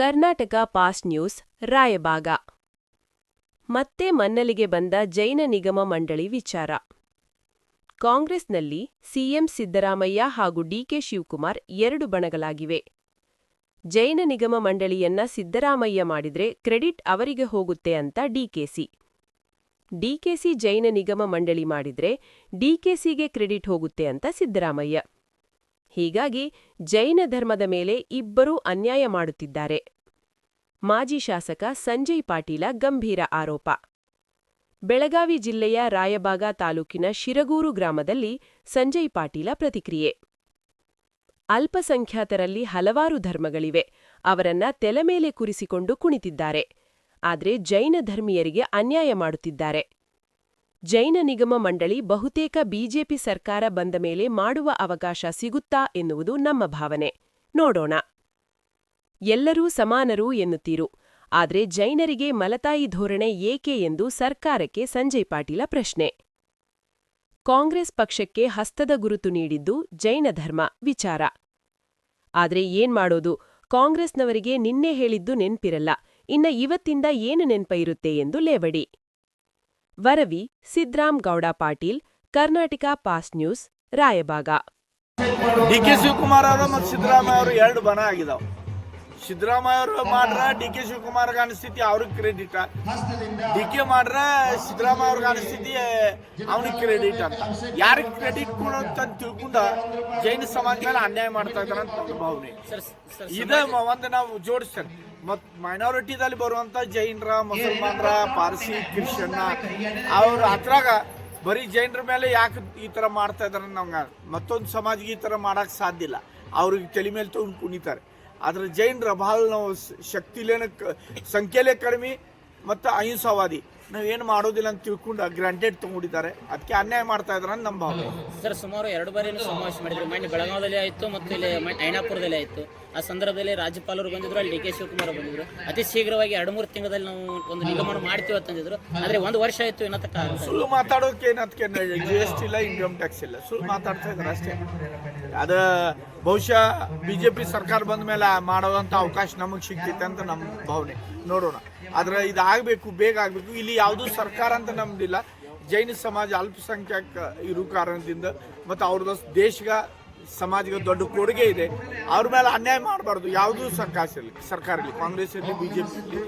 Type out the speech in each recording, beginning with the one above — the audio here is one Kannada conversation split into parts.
ಕರ್ನಾಟಕ ಪಾಸ್ಟ್ ನ್ಯೂಸ್ ರಾಯಬಾಗ ಮತ್ತೆ ಮನ್ನಲಿಗೆ ಬಂದ ಜೈನ ನಿಗಮ ಮಂಡಳಿ ವಿಚಾರ. ಕಾಂಗ್ರೆಸ್ನಲ್ಲಿ ಸಿಎಂ ಸಿದ್ದರಾಮಯ್ಯ ಹಾಗೂ ಡಿಕೆ ಶಿವಕುಮಾರ್ ಎರಡು ಬಣಗಳಾಗಿವೆ. ಜೈನ ನಿಗಮ ಮಂಡಳಿಯನ್ನ ಸಿದ್ದರಾಮಯ್ಯ ಮಾಡಿದ್ರೆ ಕ್ರೆಡಿಟ್ ಅವರಿಗೆ ಹೋಗುತ್ತೆ ಅಂತ ಡಿಕೆಸಿ ಡಿಕೆಸಿ ಜೈನ ನಿಗಮ ಮಂಡಳಿ ಮಾಡಿದ್ರೆ ಡಿಕೆಸಿಗೆ ಕ್ರೆಡಿಟ್ ಹೋಗುತ್ತೆ ಅಂತ ಸಿದ್ದರಾಮಯ್ಯ. ಹೀಗಾಗಿ ಜೈನ ಧರ್ಮದ ಮೇಲೆ ಇಬ್ಬರೂ ಅನ್ಯಾಯ ಮಾಡುತ್ತಿದ್ದಾರೆ. ಮಾಜಿ ಶಾಸಕ ಸಂಜಯ್ ಪಾಟೀಲ ಗಂಭೀರ ಆರೋಪ. ಬೆಳಗಾವಿ ಜಿಲ್ಲೆಯ ರಾಯಬಾಗ ತಾಲೂಕಿನ ಶಿರಗೂರು ಗ್ರಾಮದಲ್ಲಿ ಸಂಜಯ್ ಪಾಟೀಲ ಪ್ರತಿಕ್ರಿಯೆ. ಅಲ್ಪಸಂಖ್ಯಾತರಲ್ಲಿ ಹಲವಾರು ಧರ್ಮಗಳಿವೆ, ಅವರನ್ನ ತೆಲೆ ಮೇಲೆ ಕುರಿಸಿಕೊಂಡು ಕುಣಿತಿದ್ದಾರೆ. ಆದರೆ ಜೈನ ಧರ್ಮೀಯರಿಗೆ ಅನ್ಯಾಯ ಮಾಡುತ್ತಿದ್ದಾರೆ. ಜೈನ ನಿಗಮ ಮಂಡಳಿ ಬಹುತೇಕ ಬಿಜೆಪಿ ಸರ್ಕಾರ ಬಂದ ಮೇಲೆ ಮಾಡುವ ಅವಕಾಶ ಸಿಗುತ್ತಾ ಎನ್ನುವುದು ನಮ್ಮ ಭಾವನೆ. ನೋಡೋಣ. ಎಲ್ಲರೂ ಸಮಾನರು ಎನ್ನುತ್ತೀರು. ಆದ್ರೆ ಜೈನರಿಗೆ ಮಲತಾಯಿ ಧೋರಣೆ ಏಕೆ ಎಂದು ಸರ್ಕಾರಕ್ಕೆ ಸಂಜಯ್ ಪಾಟೀಲ ಪ್ರಶ್ನೆ. ಕಾಂಗ್ರೆಸ್ ಪಕ್ಷಕ್ಕೆ ಹಸ್ತದ ಗುರುತು ನೀಡಿದ್ದು ಜೈನ ಧರ್ಮ ವಿಚಾರ. ಆದ್ರೆ ಏನ್ ಮಾಡೋದು? ಕಾಂಗ್ರೆಸ್ನವರಿಗೆ ನಿನ್ನೆ ಹೇಳಿದ್ದು ನೆನ್ಪಿರಲ್ಲ. ಇನ್ನ ಇವತ್ತಿಂದ ಏನು ನೆನ್ಪ ಇರುತ್ತೆ ಎಂದು ಲೇವಡಿ. Varavi, Sidram Gowda Patil, Karnataka pass news Raibag D K Shivakumar ಅವರು ಮತ್ತು ಸಿದ್ದರಾಮಯ್ಯ ಅವರು ಎರಡು ಬನ ಆಗಿದಾವ. ಸಿದ್ದರಾಮಯ್ಯ ಅವರು ಮಾಡ್ರ ಡಿ ಕೆ ಶಿವಕುಮಾರ್ ಅನಿಸ್ತೈತಿ ಅವ್ರಿಗೆ ಕ್ರೆಡಿಟ್ ಡಿ ಕೆ ಮಾಡ್ರ ಸಿದ್ದರಾಮಯ್ಯ ಅವ್ರಿಗೆ ಅನಿಸ್ತೈತಿ ಅವನಿಗೆ ಕ್ರೆಡಿಟ್ ಅಂತ. ಯಾರಿಗೆ ಕ್ರೆಡಿಟ್ ಕೊಡೋಂತ ತಿಳ್ಕೊಂಡ ಜೈನ ಸಮಾಜ ಮೇಲೆ ಅನ್ಯಾಯ ಮಾಡ್ತಾ ಇದಾರೆ ಅಂತ ನನ್ನ ಭಾವನೆ. ಇದೇ ಒಂದು ನಾವು ಜೋಡಿಸ್ತೇನೆ ಮತ್ ಮೈನಾರಿಟಿದಲ್ಲಿ ಬರುವಂತ ಜೈನರ ಮುಸಲ್ಮಾನರ ಪಾರ್ಸಿ ಕ್ರಿಶ್ಚಿಯನ್ನ ಅವ್ರ ಅದ್ರಾಗ ಬರೀ ಜೈನರ ಮೇಲೆ ಯಾಕೆ ಈ ತರ ಮಾಡ್ತಾ ಇದಾರೆ ನಮ್ಗೆ ಮತ್ತೊಂದು ಸಮಾಜಕ್ಕೆ ಈ ತರ ಮಾಡಕ್ ಸಾಧ್ಯ ಇಲ್ಲ. ಅವ್ರಿಗೆ ತಲೆ ಮೇಲೆ ತಗೊಂಡು ಕುಣಿತಾರೆ. ಆದ್ರೆ ಜೈನರ ಬಹಳ ನಾವು ಶಕ್ತಿಲೇನ ಸಂಖ್ಯೆಲೇ ಕಡಿಮೆ ಮತ್ತು ಅಹಿಂಸಾವಾದಿ. ನಾವೇನು ಮಾಡೋದಿಲ್ಲ ಅಂತ ತಿಳ್ಕೊಂಡು ಗ್ರಾಂಟೆಡ್ ತಗೊಂಡಿದ್ದಾರೆ. ಅದಕ್ಕೆ ಅನ್ಯಾಯ ಮಾಡ್ತಾ ಇದ್ರೆ ಅಂತ ನಮ್ಮ ಭಾವನೆ ಸರ್ ಸುಮಾರು ಎರಡು ಬಾರಿ ಸಮಾವೇಶ ಮಾಡಿದ್ರು. ಮೊನ್ನೆ ಬೆಳಗಾವದಲ್ಲಿ ಆಯಿತು ಮತ್ತು ಇಲ್ಲಿ ಐನಾಪುರದಲ್ಲಿ ಆಯಿತು. ಆ ಸಂದರ್ಭದಲ್ಲಿ ರಾಜ್ಯಪಾಲರು ಬಂದಿದ್ರು ಅಲ್ಲಿ ಡಿ ಕೆ ಶಿವಕುಮಾರ್ ಬಂದಿದ್ರು. ಅತಿ ಶೀಘ್ರವಾಗಿ ಎರಡು ಮೂರು ತಿಂಗಳಲ್ಲಿ ನಾವು ಒಂದು ನಿಗಮನ ಮಾಡ್ತೀವಿ ಅಂತಂದಿದ್ರು ಆದರೆ ಒಂದು ವರ್ಷ ಆಯಿತು ತಕ್ಕ ಸುಳ್ಳು ಮಾತಾಡೋಕೆ ಏನದಕ್ಕೆ ಜಿ ಎಸ್ ಟಿ ಇಲ್ಲ ಇನ್ಕಮ್ ಟ್ಯಾಕ್ಸ್ ಇಲ್ಲ. ಸುಳ್ಳು ಮಾತಾಡ್ತಾ ಇದ್ದಾರೆ ಅಷ್ಟೇ. ಅದು ಬಹುಶಃ ಬಿಜೆಪಿ ಸರ್ಕಾರ ಬಂದ ಮೇಲೆ ಮಾಡುವಂತ ಅವಕಾಶ ನಮಗೆ ಸಿಗ್ತೈತೆ ಅಂತ ನಮ್ಮ ಭಾವನೆ. ನೋಡೋಣ. ಆದ್ರೆ ಇದಾಗಬೇಕು, ಬೇಗ ಆಗಬೇಕು. ಇಲ್ಲಿ ಯಾವುದೂ ಸರ್ಕಾರ ಅಂತ ನಮ್ದಿಲ್ಲ. ಜೈನ ಸಮಾಜ ಅಲ್ಪಸಂಖ್ಯಾಕ ಇರೋ ಕಾರಣದಿಂದ, ಮತ್ತು ಅವ್ರದ್ದು ದೇಶಗ ಸಮಾಜಕ್ಕೆ ದೊಡ್ಡ ಕೊಡುಗೆ ಇದೆ. ಅವ್ರ ಮೇಲೆ ಅನ್ಯಾಯ ಮಾಡಬಾರ್ದು. ಯಾವುದೂ ಸರ್ಕಾರ ಇರಲಿ ಸರ್ಕಾರ ಇರಲಿ ಕಾಂಗ್ರೆಸ್ ಇರಲಿ ಬಿಜೆಪಿ ಇರಲಿ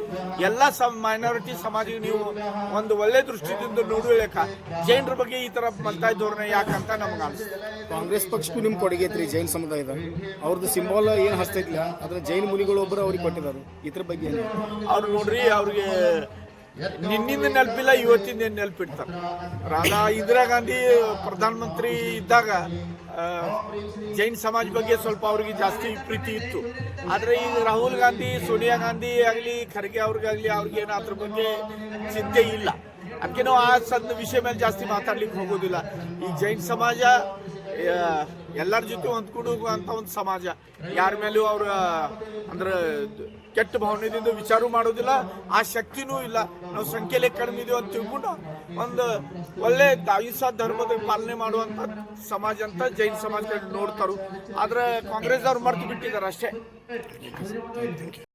ಎಲ್ಲ ಸಮ ಮೈನಾರಿಟಿ ಸಮಾಜಕ್ಕೆ ನೀವು ಒಂದು ಒಳ್ಳೆ ದೃಷ್ಟಿಯಿಂದ ನೋಡುವ ಜೈನರ ಬಗ್ಗೆ ಈ ತರ ಮಲ್ತಾಯಿ ಧೋರಣೆ ಯಾಕಂತ ನಮ್ಗೆ ಅನಿಸ್ತದೆ ಕಾಂಗ್ರೆಸ್ ಪಕ್ಷಕ್ಕೂ ನಿಮ್ಮ ಕೊಡುಗೆ ಐತ್ರಿ ಜೈನ್ ಸಮುದಾಯದ? ಅವ್ರದ್ದು ಸಿಂಬಾಲ್ ಏನು ಹಸ್ತೈತಿಲ್ಲ ಅದ್ರ ಜೈನ್ ಮುನಿಗಳು ಒಬ್ಬರು ಅವ್ರಿಗೆ ಕೊಟ್ಟಿದ್ದಾರೆ ಇದ್ರ ಬಗ್ಗೆ ಅವ್ರು ನೋಡ್ರಿ ಅವ್ರಿಗೆ ನಿನ್ನಿಂದ ನೆನಪಿಲ್ಲ, ಇವತ್ತಿಂದ ನೆನಪಿಡ್ತಾರೆ? ರಾಧಾ, ಇಂದಿರಾ ಗಾಂಧಿ ಪ್ರಧಾನಮಂತ್ರಿ ಇದ್ದಾಗ ಜೈನ್ ಸಮಾಜ ಬಗ್ಗೆ ಸ್ವಲ್ಪ ಅವ್ರಿಗೆ ಜಾಸ್ತಿ ಪ್ರೀತಿ ಇತ್ತು. ಆದರೆ ಈಗ ರಾಹುಲ್ ಗಾಂಧಿ, ಸೋನಿಯಾ ಗಾಂಧಿ ಆಗಲಿ, ಖರ್ಗೆ ಅವ್ರಿಗಾಗಲಿ ಅವ್ರಿಗೆ ಏನು ಅದ್ರ ಬಗ್ಗೆ ಚಿಂತೆ ಇಲ್ಲ. ಅದಕ್ಕೆ ನಾವು ಆ ಸಣ್ಣ ವಿಷಯ ಮೇಲೆ ಜಾಸ್ತಿ ಮಾತಾಡ್ಲಿಕ್ಕೆ ಹೋಗೋದಿಲ್ಲ. ಈ ಜೈನ್ ಸಮಾಜ ಎಲ್ಲರ ಜೊತೆ ಹೊಂದ್ಕೊಂಡು ಅಂತ ಒಂದು ಸಮಾಜ, ಯಾರ ಮೇಲೂ ಅವ್ರ, ಅಂದ್ರೆ ಕೆಟ್ಟ ಭಾವನೆದಿಂದ ವಿಚಾರ ಮಾಡೋದಿಲ್ಲ. ಆ ಶಕ್ತಿನೂ ಇಲ್ಲ. ನಾವು ಸಂಖ್ಯೆಲೆ ಕಡಿಮೆ ಇದೀವಿ ಅಂತ ತಿಳ್ಕೊಂಡು ಒಂದು ಒಳ್ಳೆ ದಾಯಿಸ ಧರ್ಮದ ಪಾಲನೆ ಮಾಡುವಂತ ಸಮಾಜ ಅಂತ ಜೈನ್ ಸಮಾಜ ನೋಡ್ತಾರು. ಆದ್ರೆ ಕಾಂಗ್ರೆಸ್ ಅವ್ರು ಮರ್ತು ಬಿಟ್ಟಿದ್ದಾರೆ ಅಷ್ಟೇ.